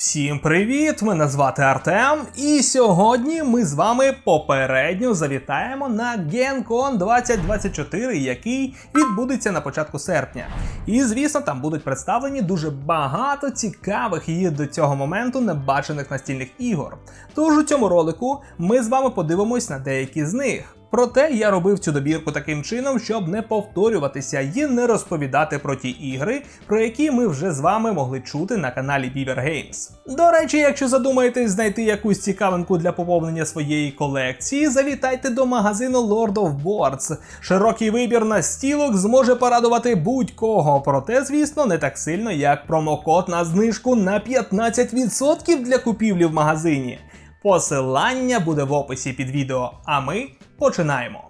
Всім привіт! Мене звати Артем, і сьогодні ми з вами попередньо завітаємо на GenCon 2024, який відбудеться на початку серпня. І звісно, там будуть представлені дуже багато цікавих і до цього моменту небачених настільних ігор. Тож у цьому ролику ми з вами подивимось на деякі з них. Проте я робив цю добірку таким чином, щоб не повторюватися і не розповідати про ті ігри, про які ми вже з вами могли чути на каналі Beaver Games. До речі, якщо задумаєтесь знайти якусь цікавинку для поповнення своєї колекції, завітайте до магазину Lord of Boards. Широкий вибір настілок зможе порадувати будь-кого, проте, звісно, не так сильно, як промокод на знижку на 15% для купівлі в магазині. Посилання буде в описі під відео, а ми починаємо.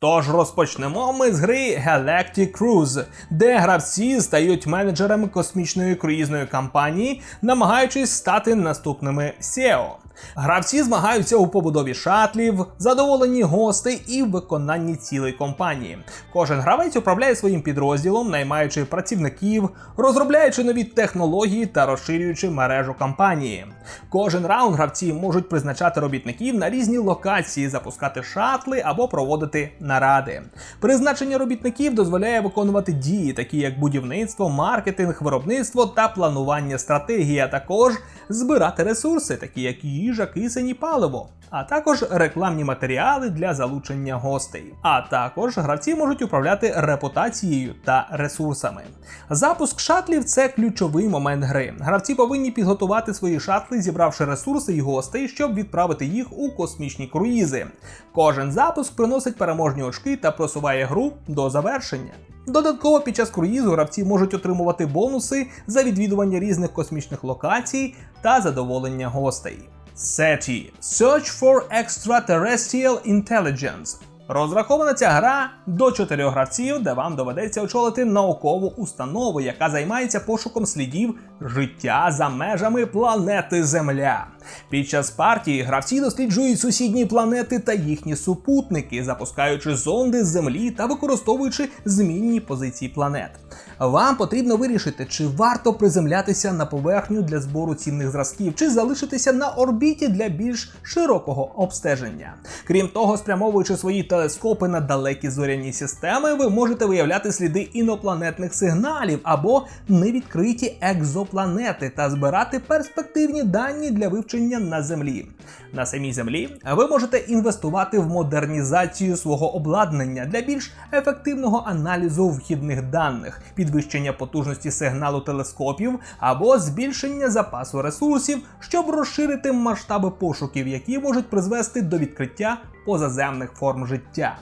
Тож розпочнемо ми з гри Galactic Cruise, де гравці стають менеджерами космічної круїзної кампанії, намагаючись стати наступними SEO. Гравці змагаються у побудові шатлів, задоволенні гостей і виконанні цілей компанії. Кожен гравець управляє своїм підрозділом, наймаючи працівників, розробляючи нові технології та розширюючи мережу компанії. Кожен раунд гравці можуть призначати робітників на різні локації, запускати шатли або проводити наради. Призначення робітників дозволяє виконувати дії, такі як будівництво, маркетинг, виробництво та планування стратегії, а також збирати ресурси, такі як їжа, кисень паливо. А також рекламні матеріали для залучення гостей. А також гравці можуть управляти репутацією та ресурсами. Запуск шатлів це ключовий момент гри. Гравці повинні підготувати свої шатли, зібравши ресурси і гостей, щоб відправити їх у космічні круїзи. Кожен запуск приносить переможні очки та просуває гру до завершення. Додатково під час круїзу гравці можуть отримувати бонуси за відвідування різних космічних локацій та задоволення гостей. SETI – Search for Extraterrestrial Intelligence. Розрахована ця гра до чотирьох гравців, де вам доведеться очолити наукову установу, яка займається пошуком слідів життя за межами планети Земля. Під час партії гравці досліджують сусідні планети та їхні супутники, запускаючи зонди з Землі та використовуючи змінні позиції планет. Вам потрібно вирішити, чи варто приземлятися на поверхню для збору цінних зразків, чи залишитися на орбіті для більш широкого обстеження. Крім того, спрямовуючи свої телескопи на далекі зоряні системи, ви можете виявляти сліди інопланетних сигналів або невідкриті екзопланети та збирати перспективні дані для вивчення на Землі. На самій землі ви можете інвестувати в модернізацію свого обладнання для більш ефективного аналізу вхідних даних, підвищення потужності сигналу телескопів або збільшення запасу ресурсів, щоб розширити масштаби пошуків, які можуть призвести до відкриття позаземних форм життя.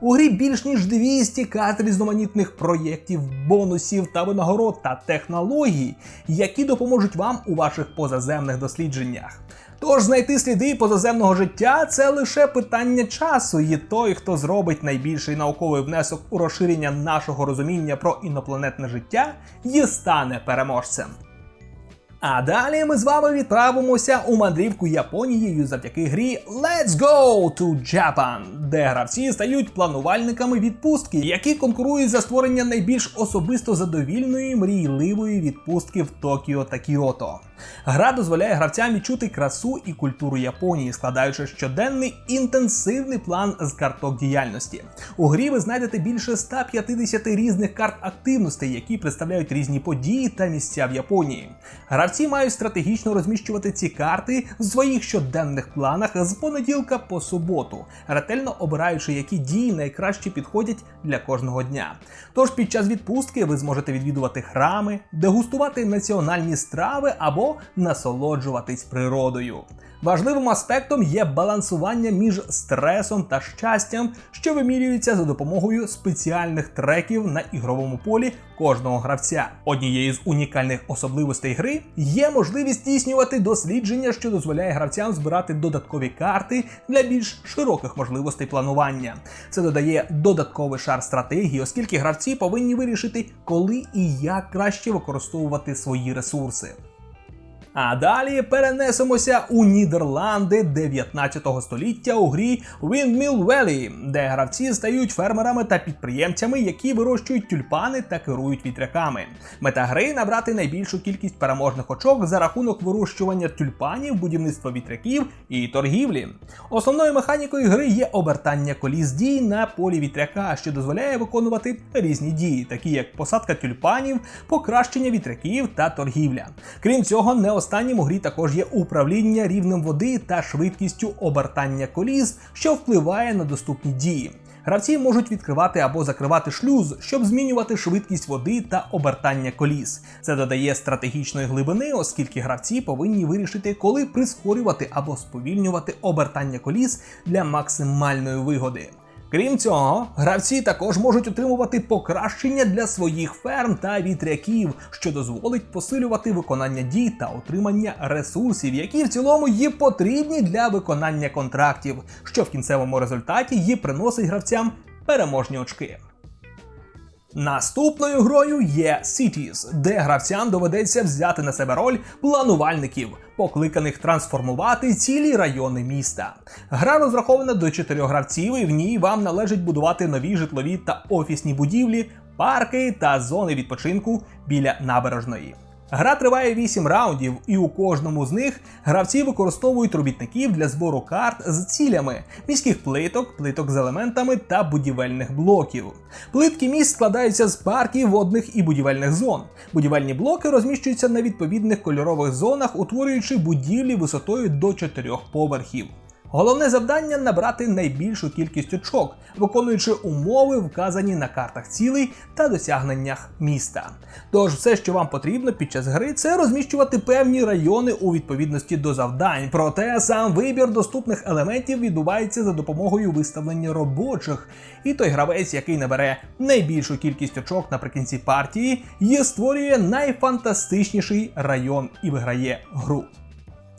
У грі більш ніж 200 карт різноманітних проєктів, бонусів та винагород та технологій, які допоможуть вам у ваших позаземних дослідженнях. Тож знайти сліди позаземного життя це лише питання часу, і той, хто зробить найбільший науковий внесок у розширення нашого розуміння про інопланетне життя, і стане переможцем. А далі ми з вами відправимося у мандрівку Японією завдяки грі Let's Go to Japan, де гравці стають планувальниками відпустки, які конкурують за створення найбільш особисто задовільної мрійливої відпустки в Токіо та Кіото. Гра дозволяє гравцям відчути красу і культуру Японії, складаючи щоденний інтенсивний план з карток діяльності. У грі ви знайдете більше 150 різних карт активностей, які представляють різні події та місця в Японії. Гравці мають стратегічно розміщувати ці карти в своїх щоденних планах з понеділка по суботу, ретельно обираючи, які дії найкраще підходять для кожного дня. Тож під час відпустки ви зможете відвідувати храми, дегустувати національні страви або насолоджуватись природою. Важливим аспектом є балансування між стресом та щастям, що вимірюється за допомогою спеціальних треків на ігровому полі кожного гравця. Однією з унікальних особливостей гри є можливість здійснювати дослідження, що дозволяє гравцям збирати додаткові карти для більш широких можливостей планування. Це додає додатковий шар стратегії, оскільки гравці повинні вирішити, коли і як краще використовувати свої ресурси. А далі перенесемося у Нідерланди 19 століття у грі Windmill Valley, де гравці стають фермерами та підприємцями, які вирощують тюльпани та керують вітряками. Мета гри набрати найбільшу кількість переможних очок за рахунок вирощування тюльпанів, будівництва вітряків і торгівлі. Основною механікою гри є обертання коліс дій на полі вітряка, що дозволяє виконувати різні дії, такі як посадка тюльпанів, покращення вітряків та торгівля. Крім цього, не останнім у грі також є управління рівнем води та швидкістю обертання коліс, що впливає на доступні дії. Гравці можуть відкривати або закривати шлюз, щоб змінювати швидкість води та обертання коліс. Це додає стратегічної глибини, оскільки гравці повинні вирішити, коли прискорювати або сповільнювати обертання коліс для максимальної вигоди. Крім цього, гравці також можуть отримувати покращення для своїх ферм та вітряків, що дозволить посилювати виконання дій та отримання ресурсів, які в цілому є потрібні для виконання контрактів, що в кінцевому результаті є приносить гравцям переможні очки. Наступною грою є Cities, де гравцям доведеться взяти на себе роль планувальників, покликаних трансформувати цілі райони міста. Гра розрахована до чотирьох гравців, і в ній вам належить будувати нові житлові та офісні будівлі, парки та зони відпочинку біля набережної. Гра триває 8 раундів, і у кожному з них гравці використовують робітників для збору карт з цілями, міських плиток, плиток з елементами та будівельних блоків. Плитки міст складаються з парків, водних і будівельних зон. Будівельні блоки розміщуються на відповідних кольорових зонах, утворюючи будівлі висотою до 4 поверхів. Головне завдання набрати найбільшу кількість очок, виконуючи умови, вказані на картах цілей та досягненнях міста. Тож все, що вам потрібно під час гри, це розміщувати певні райони у відповідності до завдань. Проте сам вибір доступних елементів відбувається за допомогою виставлення робочих. І той гравець, який набере найбільшу кількість очок наприкінці партії, є створює найфантастичніший район і виграє гру.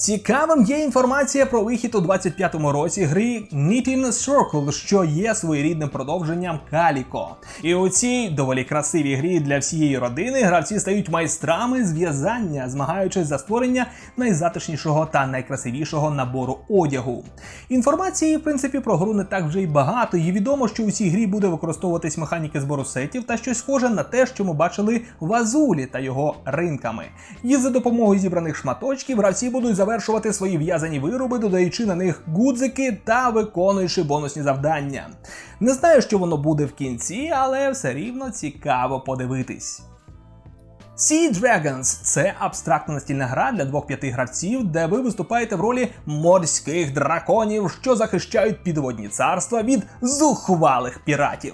Цікавим є інформація про вихід у 25-му році гри Knitting Circle, що є своєрідним продовженням Каліко. І у цій доволі красивій грі для всієї родини гравці стають майстрами з в'язання, змагаючись за створення найзатишнішого та найкрасивішого набору одягу. Інформації, в принципі, про гру не так вже й багато, і відомо, що у цій грі буде використовуватись механіки збору сетів та щось схоже на те, що ми бачили в Азулі та його ринками. І за допомогою зібраних шматочків гравці будуть завершувати свої в'язані вироби, додаючи на них гудзики та виконуючи бонусні завдання. Не знаю, що воно буде в кінці, але все рівно цікаво подивитись. Sea Dragons – це абстрактна настільна гра для двох-п'яти гравців, де ви виступаєте в ролі морських драконів, що захищають підводні царства від зухвалих піратів.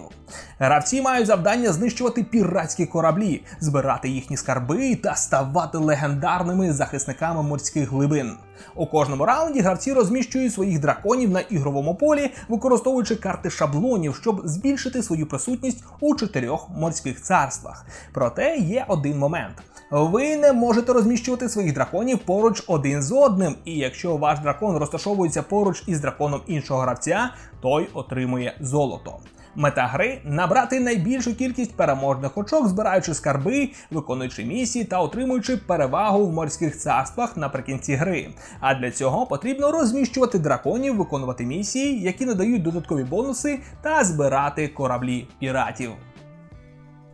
Гравці мають завдання знищувати піратські кораблі, збирати їхні скарби та ставати легендарними захисниками морських глибин. У кожному раунді гравці розміщують своїх драконів на ігровому полі, використовуючи карти шаблонів, щоб збільшити свою присутність у чотирьох морських царствах. Проте є один момент. Ви не можете розміщувати своїх драконів поруч один з одним, і якщо ваш дракон розташовується поруч із драконом іншого гравця, той отримує золото. Мета гри набрати найбільшу кількість переможних очок, збираючи скарби, виконуючи місії та отримуючи перевагу в морських царствах наприкінці гри. А для цього потрібно розміщувати драконів, виконувати місії, які надають додаткові бонуси, та збирати кораблі піратів.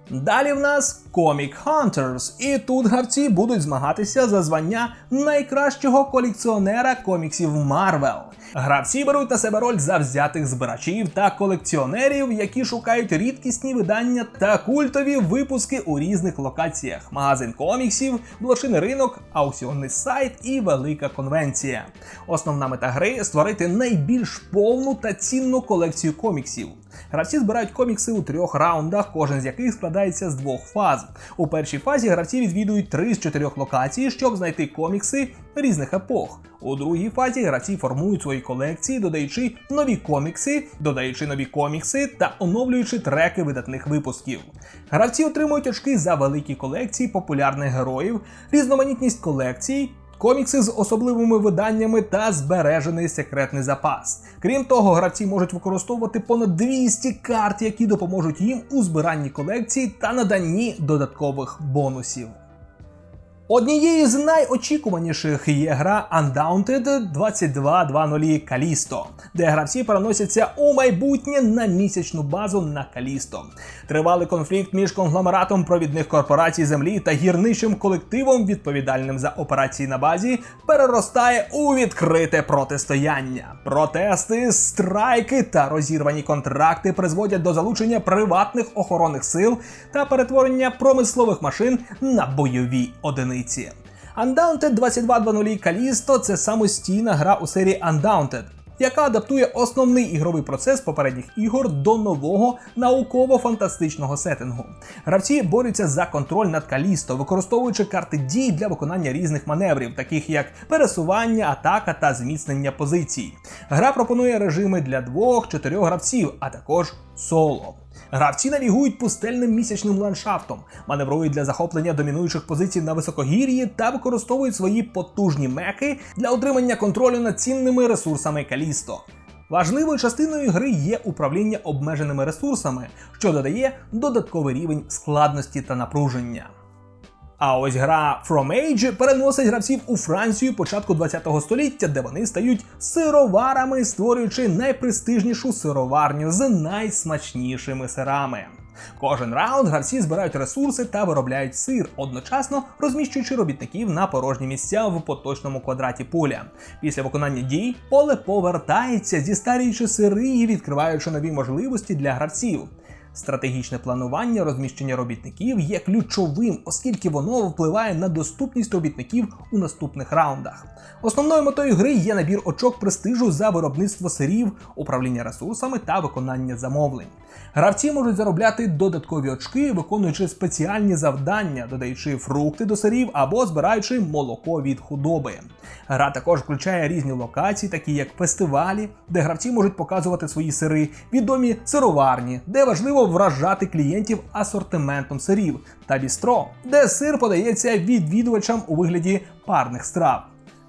Далі в нас Comic Hunters, і тут гравці будуть змагатися за звання найкращого колекціонера коміксів Marvel. Гравці беруть на себе роль завзятих збирачів та колекціонерів, які шукають рідкісні видання та культові випуски у різних локаціях: магазин коміксів, блошиний ринок, аукціонний сайт і велика конвенція. Основна мета гри створити найбільш повну та цінну колекцію коміксів. Гравці збирають комікси у трьох раундах, кожен з яких складається з двох фаз. У першій фазі гравці відвідують три з чотирьох локацій, щоб знайти комікси різних епох. У другій фазі гравці формують свої колекції, додаючи нові комікси, додаючи нові комікси та оновлюючи треки видатних випусків. Гравці отримують очки за великі колекції популярних героїв, різноманітність колекцій. Комікси з особливими виданнями та збережений секретний запас. Крім того, гравці можуть використовувати понад 200 карт, які допоможуть їм у збиранні колекції та наданні додаткових бонусів. Однією з найочікуваніших є гра Undaunted 22.2.0 Калісто, де гравці переносяться у майбутнє на місячну базу на Калісто. Тривалий конфлікт між конгломератом провідних корпорацій землі та гірничим колективом, відповідальним за операції на базі, переростає у відкрите протистояння. Протести, страйки та розірвані контракти призводять до залучення приватних охоронних сил та перетворення промислових машин на бойові одиниці. Undaunted 22.2.0 Callisto – це самостійна гра у серії Undaunted, яка адаптує основний ігровий процес попередніх ігор до нового науково-фантастичного сеттингу. Гравці борються за контроль над Калісто, використовуючи карти дій для виконання різних маневрів, таких як пересування, атака та зміцнення позицій. Гра пропонує режими для двох-чотирьох гравців, а також соло. Гравці навігують пустельним місячним ландшафтом, маневрують для захоплення домінуючих позицій на високогір'ї та використовують свої потужні меки для отримання контролю над цінними ресурсами Калісто. Важливою частиною гри є управління обмеженими ресурсами, що додає додатковий рівень складності та напруження. А ось гра From Age переносить гравців у Францію початку 20-го століття, де вони стають сироварами, створюючи найпрестижнішу сироварню з найсмачнішими сирами. Кожен раунд гравці збирають ресурси та виробляють сир, одночасно розміщуючи робітників на порожні місця в поточному квадраті поля. Після виконання дій поле повертається, зістарюючи сири і відкриваючи нові можливості для гравців. Стратегічне планування розміщення робітників є ключовим, оскільки воно впливає на доступність робітників у наступних раундах. Основною метою гри є набір очок престижу за виробництво сирів, управління ресурсами та виконання замовлень. Гравці можуть заробляти додаткові очки, виконуючи спеціальні завдання, додаючи фрукти до сирів або збираючи молоко від худоби. Гра також включає різні локації, такі як фестивалі, де гравці можуть показувати свої сири, відомі сироварні, де важливо вражати клієнтів асортиментом сирів, та бістро, де сир подається відвідувачам у вигляді парних страв.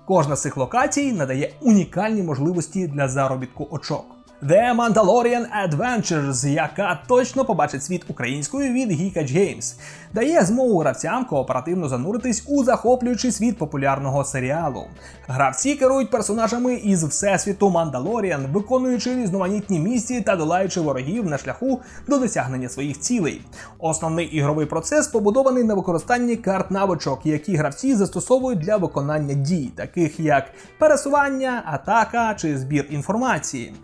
Кожна з цих локацій надає унікальні можливості для заробітку очок. The Mandalorian Adventures, яка точно побачить світ українською від Geekage Games, дає змогу гравцям кооперативно зануритись у захоплюючий світ популярного серіалу. Гравці керують персонажами із всесвіту Мандалоріан, виконуючи різноманітні місії та долаючи ворогів на шляху до досягнення своїх цілей. Основний ігровий процес побудований на використанні карт навичок, які гравці застосовують для виконання дій, таких як пересування, атака чи збір інформації.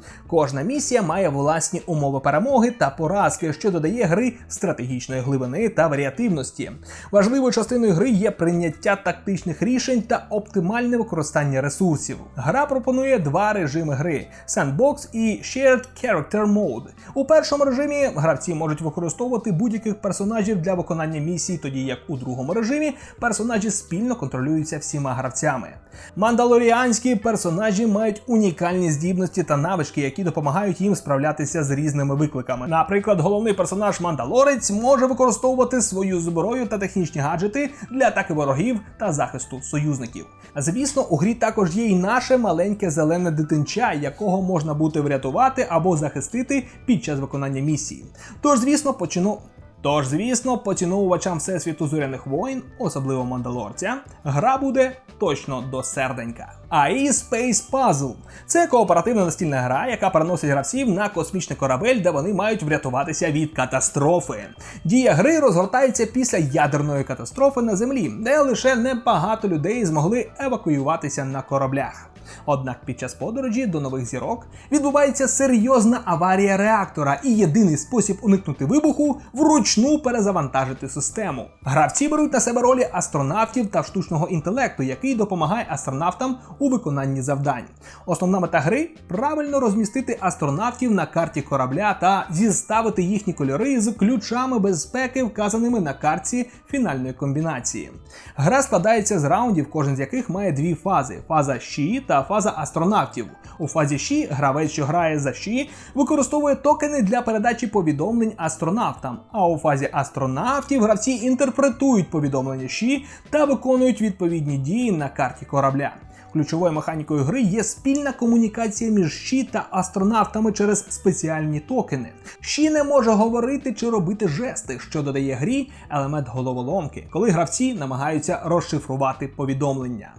Кожна місія має власні умови перемоги та поразки, що додає гри стратегічної глибини та варіативності. Важливою частиною гри є прийняття тактичних рішень та оптимальне використання ресурсів. Гра пропонує два режими гри: Sandbox і Shared Character Mode. У першому режимі гравці можуть використовувати будь-яких персонажів для виконання місій, тоді як у другому режимі персонажі спільно контролюються всіма гравцями. Мандалоріанські персонажі мають унікальні здібності та навички, які допомагають їм справлятися з різними викликами. Наприклад, головний персонаж Мандалорець може використовувати свою зброю та технічні гаджети для атаки ворогів та захисту союзників. Звісно, у грі також є й наше маленьке зелене дитинча, якого можна буде врятувати або захистити під час виконання місії. Тож, звісно, почну. Тож, звісно, поціновувачам всесвіту зоряних воїн, особливо мандалорця, гра буде точно до серденька. AI Space Puzzle – це кооперативна настільна гра, яка переносить гравців на космічний корабель, де вони мають врятуватися від катастрофи. Дія гри розгортається після ядерної катастрофи на землі, де лише небагато людей змогли евакуюватися на кораблях. Однак під час подорожі до нових зірок відбувається серйозна аварія реактора, і єдиний спосіб уникнути вибуху вручну перезавантажити систему. Гравці беруть на себе ролі астронавтів та штучного інтелекту, який допомагає астронавтам у виконанні завдань. Основна мета гри правильно розмістити астронавтів на карті корабля та зіставити їхні кольори з ключами безпеки, вказаними на картці фінальної комбінації. Гра складається з раундів, кожен з яких має дві фази: фаза щі та фаза астронавтів. У фазі щі гравець, що грає за щі, використовує токени для передачі повідомлень астронавтам. А у фазі астронавтів гравці інтерпретують повідомлення щі та виконують відповідні дії на карті корабля. Ключовою механікою гри є спільна комунікація між Ші та астронавтами через спеціальні токени. Ші не може говорити чи робити жести, що додає грі елемент головоломки, коли гравці намагаються розшифрувати повідомлення.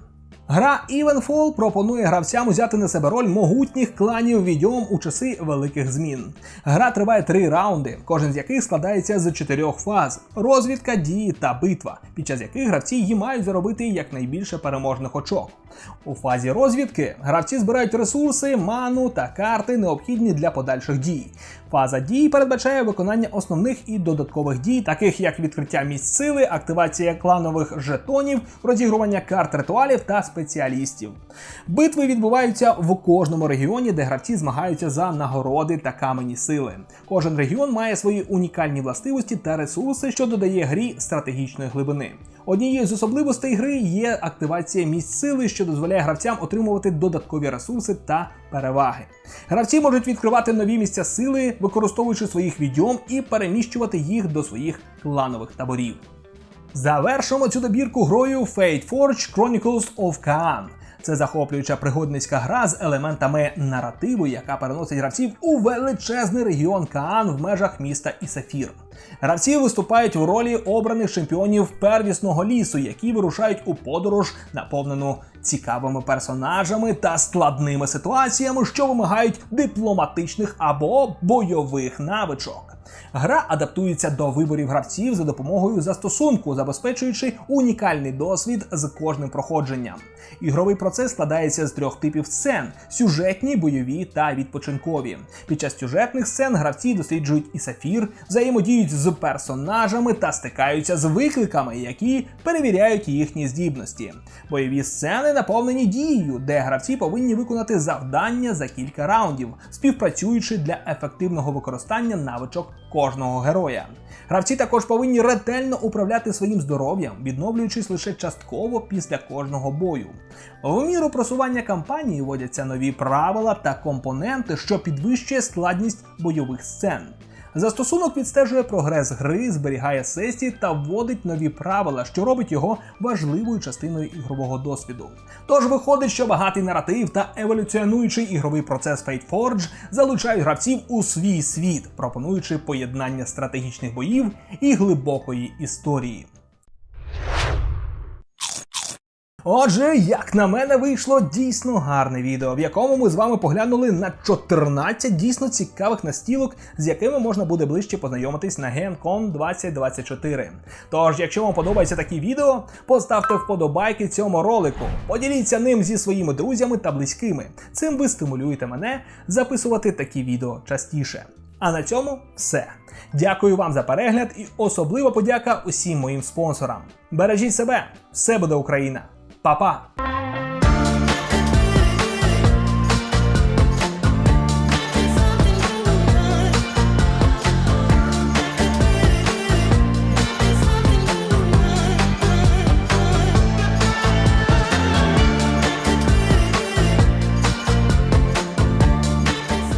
Гра Evenfall пропонує гравцям взяти на себе роль могутніх кланів відьом у часи великих змін. Гра триває три раунди, кожен з яких складається з чотирьох фаз: розвідка, дії та битва, під час яких гравці її мають заробити якнайбільше переможних очок. У фазі розвідки гравці збирають ресурси, ману та карти, необхідні для подальших дій. Фаза дій передбачає виконання основних і додаткових дій, таких як відкриття місць сили, активація кланових жетонів, розігрування карт ритуалів та спеціалістів. Битви відбуваються в кожному регіоні, де гравці змагаються за нагороди та камені сили. Кожен регіон має свої унікальні властивості та ресурси, що додає грі стратегічної глибини. Однією з особливостей гри є активація місць сили, що дозволяє гравцям отримувати додаткові ресурси та переваги. Гравці можуть відкривати нові місця сили, використовуючи своїх відьом і переміщувати їх до своїх кланових таборів. Завершимо цю добірку грою Fate Forge Chronicles of Kaan. Це захоплююча пригодницька гра з елементами наративу, яка переносить гравців у величезний регіон Каан в межах міста Ісафір. Гравці виступають в ролі обраних чемпіонів первісного лісу, які вирушають у подорож, наповнену цікавими персонажами та складними ситуаціями, що вимагають дипломатичних або бойових навичок. Гра адаптується до виборів гравців за допомогою застосунку, забезпечуючи унікальний досвід з кожним проходженням. Ігровий процес складається з трьох типів сцен: сюжетні, бойові та відпочинкові. Під час сюжетних сцен гравці досліджують і сафір, взаємодіють з персонажами та стикаються з викликами, які перевіряють їхні здібності. Бойові сцени наповнені дією, де гравці повинні виконати завдання за кілька раундів, співпрацюючи для ефективного використання навичок кожного героя. Гравці також повинні ретельно управляти своїм здоров'ям, відновлюючись лише частково після кожного бою. В міру просування кампанії вводяться нові правила та компоненти, що підвищує складність бойових сцен. Застосунок відстежує прогрес гри, зберігає сесії та вводить нові правила, що робить його важливою частиною ігрового досвіду. Тож виходить, що багатий наратив та еволюціонуючий ігровий процес Fate Forge залучають гравців у свій світ, пропонуючи поєднання стратегічних боїв і глибокої історії. Отже, як на мене, вийшло дійсно гарне відео, в якому ми з вами поглянули на 14 дійсно цікавих настілок, з якими можна буде ближче познайомитись на GenCon 2024. Тож, якщо вам подобаються такі відео, поставте вподобайки цьому ролику, поділіться ним зі своїми друзями та близькими. Цим ви стимулюєте мене записувати такі відео частіше. А на цьому все. Дякую вам за перегляд і особлива подяка усім моїм спонсорам. Бережіть себе, все буде Україна! Papá!